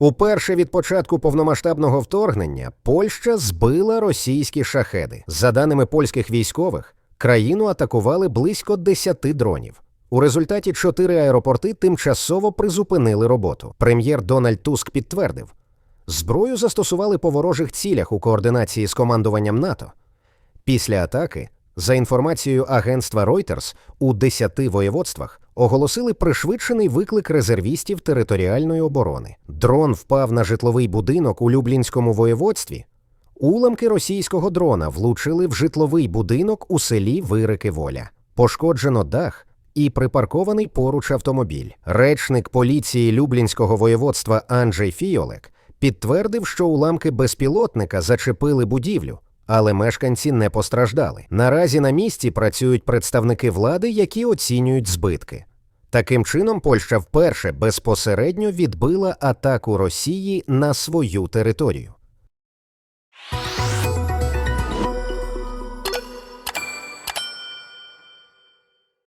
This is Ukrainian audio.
Уперше від початку повномасштабного вторгнення Польща збила російські шахеди. За даними польських військових, країну атакували близько 10 дронів. У результаті чотири аеропорти тимчасово призупинили роботу. Прем'єр Дональд Туск підтвердив, зброю застосували по ворожих цілях у координації з командуванням НАТО. Після атаки, за інформацією агентства Reuters, у 10 воєводствах оголосили пришвидшений виклик резервістів територіальної оборони. Дрон впав на житловий будинок у Люблінському воєводстві. Уламки російського дрона влучили в житловий будинок у селі Вирики Воля. Пошкоджено дах і припаркований поруч автомобіль. Речник поліції Люблінського воєводства Анджей Фіолек підтвердив, що уламки безпілотника зачепили будівлю, але мешканці не постраждали. Наразі на місці працюють представники влади, які оцінюють збитки. Таким чином, Польща вперше безпосередньо відбила атаку Росії на свою територію.